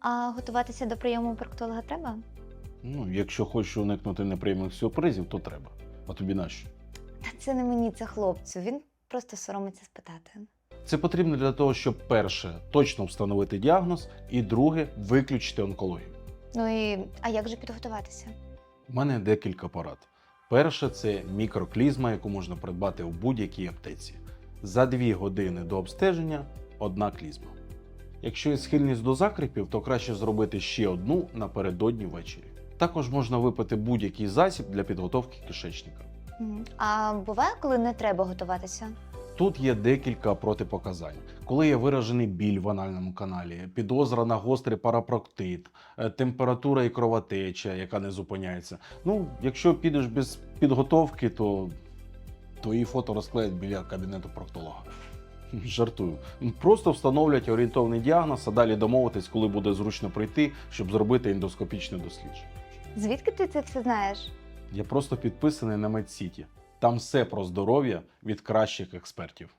А готуватися до прийому проктолога треба? Ну, якщо хочеш уникнути неприємних сюрпризів, то треба. А тобі нащо? Та це не мені, це хлопцю. Він просто соромиться спитати. Це потрібно для того, щоб перше точно встановити діагноз, і друге виключити онкологію. Ну і а як же підготуватися? У мене декілька порад. Перше це мікроклізма, яку можна придбати у будь-якій аптеці. За дві години до обстеження одна клізма. Якщо є схильність до закріпів, то краще зробити ще одну напередодні ввечері. Також можна випити будь-який засіб для підготовки кишечника. А буває, коли не треба готуватися? Тут є декілька протипоказань. Коли є виражений біль в анальному каналі, підозра на гострий парапроктит, е, температура і кровотеча, яка не зупиняється. Ну, якщо підеш без підготовки, то твої фото розклеять біля кабінету проктолога. Жартую. Просто встановлять орієнтовний діагноз, а далі домовитись, коли буде зручно прийти, щоб зробити ендоскопічне дослідження. Звідки ти це все знаєш? Я просто підписаний на медсіті. Там все про здоров'я від кращих експертів.